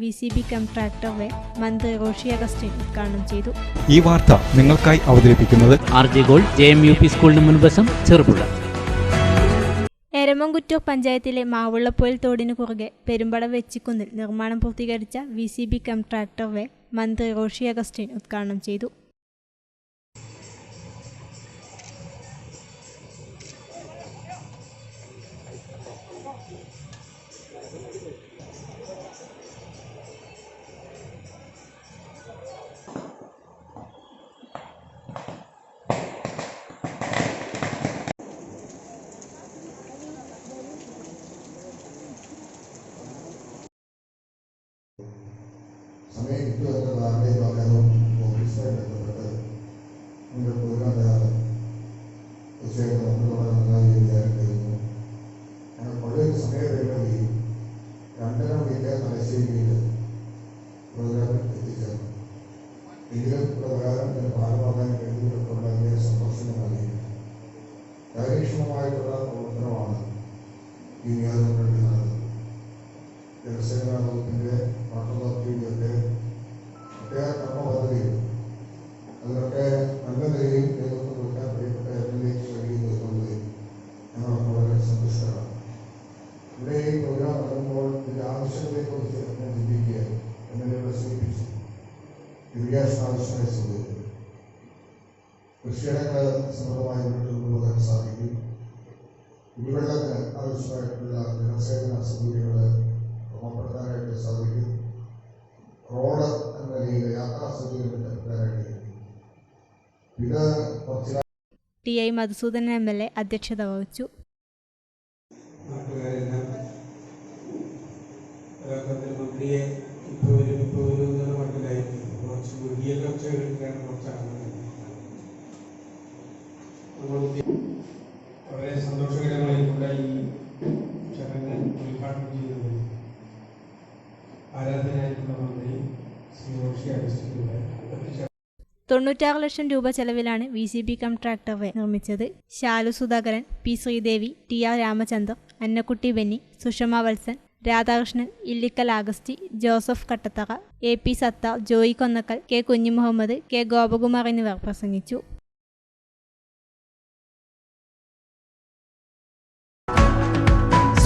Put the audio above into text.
V C B contractor way മന്ത്രി റോഷി അഗസ്റ്റിൻ ഉദ്ഘാടനം ചെയ്തു. ഈ വാർത്ത നിങ്ങൾക്കായി അവതരിപ്പിക്കുന്നത് R J gold J M U P സ്കൂളിന് മുൻവശം ചെറുപുഴ. എരമംകുറ്റൂർ പഞ്ചായത്തിലെ മാവുള്ളപ്പോയിൽ തോടിനു കുറുകെ പെരുമ്പട വെച്ചിക്കുന്നിൽ നിർമ്മാണം പൂർത്തീകരിച്ച V C B contractor way മന്ത്രി റോഷി അഗസ്റ്റിൻ ഉദ്ഘാടനം ചെയ്തു. സമയം കിട്ടുമെന്ന ധാരണയും അദ്ദേഹം ഓഫീസുമായി ബന്ധപ്പെട്ട് മുന്നോട്ട് പോകാനാണ് തീർച്ചയായിട്ടും നമ്മളോട് നന്നായി വിചാരിക്കുന്നു അങ്ങനെ പഴയ സമയപരിമിതി രണ്ടര മണിക്ക് തലശ്ശേരിയിൽ പ്രോഗ്രാമിൽ എത്തിച്ചേർന്നു എങ്കിലും പ്രകാരം ഭാഗമാകാൻ കഴിഞ്ഞതിലുള്ള വലിയ സന്തോഷം നൽകി കാര്യക്ഷമമായിട്ടുള്ള പ്രവർത്തനമാണ് ഈ നിയോജകമണ്ഡലത്തിൽ നടന്നത് ജനസേവന വകുപ്പിന്റെ പാഠപദ്ധതിയൊക്കെ ഒട്ടേറെ കൃഷിയിടങ്ങൾ സമൃദ്ധമായി മുന്നോട്ട് കൊണ്ടുപോകാൻ സാധിക്കും. കുടിവെള്ളത്തിന് ആവശ്യമായിട്ടുള്ള ജനസേവന സൗകര്യങ്ങൾ ക്രമപ്പെടുത്താനായിട്ട് സാധിക്കും. റോഡ് എന്ന നിലയിൽ യാത്രാ സൗകര്യങ്ങൾ കഴിയും. ഇത് കുറച്ച് T I Madhusoodanan M L A അധ്യക്ഷത വഹിച്ചു. നാട്ടുകാരെല്ലാം യഥാർത്ഥത്തിൽ മന്ത്രിയെ ഇപ്പോൾ ഒരു ഇപ്പോൾ ഒരു മട്ടിലായിരിക്കും കുറച്ച് വലിയ ചർച്ചകളിലാണ് കുറച്ച് വളരെ സന്തോഷകരമായിട്ടുള്ള ഈ ചടങ്ങ് ഉദ്ഘാടനം ചെയ്തത് മന്ത്രി ശ്രീ റോഷി അഗസ്റ്റിലൂടെ എത്തിച്ച തൊണ്ണൂറ്റാറ് ലക്ഷം രൂപ ചെലവിലാണ് വി സി ബി കോൺട്രാക്ടർ നിർമ്മിച്ചത്. Shalu Sudhakaran P Sreedevi T R Ramachandran Annakutty Benny Sushama Valsan Radhakrishnan Illikkal Augusty Joseph Kattathara A P Sathar Joy Konnakkal K Kunhumuhammed K Gopakumar എന്നിവർ പ്രസംഗിച്ചു.